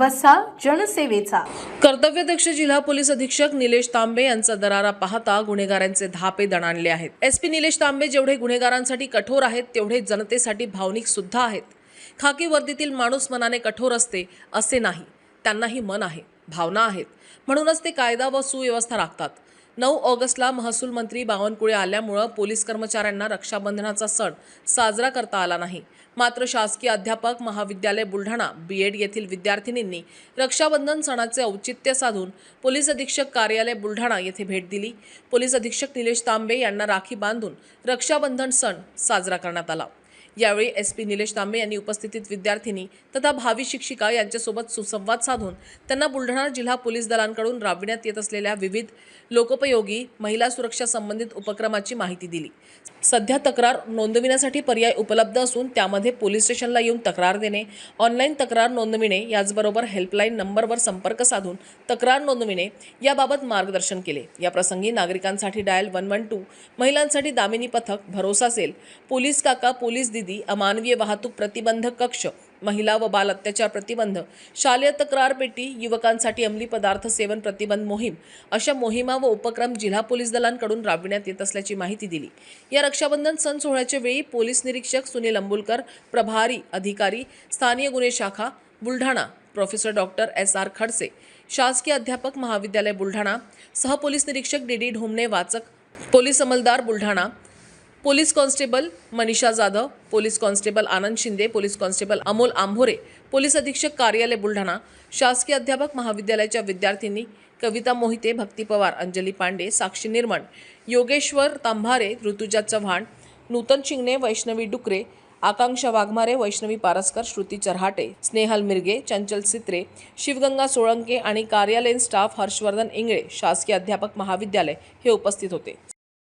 वसा जनसेवेचा. कर्तव्यदक्ष जिल्हा पोलीस अधीक्षक निलेश तांबे यांचा दरारा पाहता गुन्हेगारांचे धापे दणाणले आहेत. एस पी निलेश तांबे जेवढे गुन्हेगारांसाठी कठोर आहेत तेवढे जनतेसाठी भावनिक सुद्धा आहेत. खाकी वर्दीतील माणूस मनाने कठोर असते असे नाही. त्यांनाही मन आहे भावना आहेत. म्हणूनच ते कायदा व सुव्यवस्था राखतात. नऊ ऑगस्टला महसूल मंत्री बावनकुळे आल्यामुळं पोलीस कर्मचाऱ्यांना रक्षाबंधनाचा सण साजरा करता आला नाही. मात्र शासकीय अध्यापक महाविद्यालय बुलढाणा बी एड येथील विद्यार्थिनींनी रक्षाबंधन सणाचे औचित्य साधून पोलीस अधीक्षक कार्यालय बुलढाणा येथे भेट दिली. पोलीस अधीक्षक निलेश तांबे यांना राखी बांधून रक्षाबंधन सण साजरा करण्यात आला. यावेळी एस पी निलेश तांबे यांनी उपस्थितीत विद्यार्थिनी तथा भावी शिक्षिका यांच्यासोबत सुसंवाद साधून त्यांना बुलढाणा जिल्हा पोलीस दलांकडून राबविण्यात येत असलेल्या विविध लोकोपयोगी महिला सुरक्षा संबंधित उपक्रमाची माहिती दिली. सध्या तक्रार नोंदविण्यासाठी पर्याय उपलब्ध असून त्यामध्ये पोलीस स्टेशनला येऊन तक्रार देणे ऑनलाईन तक्रार नोंदविणे याचबरोबर हेल्पलाईन नंबरवर संपर्क साधून तक्रार नोंदविणे याबाबत मार्गदर्शन केले. या प्रसंगी नागरिकांसाठी डायल वन वन टू महिलांसाठी दामिनी पथक भरोसा सेल पोलीस काका पोलीस दिदी अमानवीय वाहतूक प्रतिबंधक कक्ष महिला व बाल अत्याचार प्रतिबंध शालेय तक्रार पेटी युवकांसाठी अंमली पदार्थ सेवन प्रतिबंध मोहीम अशा मोहिमा व उपक्रम जिल्हा पोलीस दलांकडून राबविण्यात येत असल्याची माहिती दिली. या रक्षाबंधन सण सोहळ्याच्या वेळी पोलीस निरीक्षक सुनील अंबुलकर प्रभारी अधिकारी स्थानीय गुन्हे शाखा Buldhana professor doctor S. R. Khadse शासकीय अध्यापक महाविद्यालय बुलढाणा सहपोलीस निरीक्षक डी डी ढोमणे वाचक police अंमलदार Buldhana police constable Manisha Jadhav police constable Anand Shinde police constable Amol Ambhore police अधीक्षक कार्यालय बुलढाणा शासकीय अध्यापक महाविद्यालयाच्या विद्यार्थिनी कविता मोहिते भक्ती पवार अंजली पांडे साक्षी निर्मण योगेश्वर तांभारे ऋतुजा चव्हाण नूतन शिंगणे वैष्णवी डुकरे आकांक्षा वाघमारे वैष्णवी पारस्कर श्रुती चरहाटे स्नेहल मिरगे चंचल सित्रे शिवगंगा सोळंके आणि कार्यालयीन स्टाफ हर्षवर्धन इंगळे शासकीय अध्यापक महाविद्यालय हे उपस्थित होते.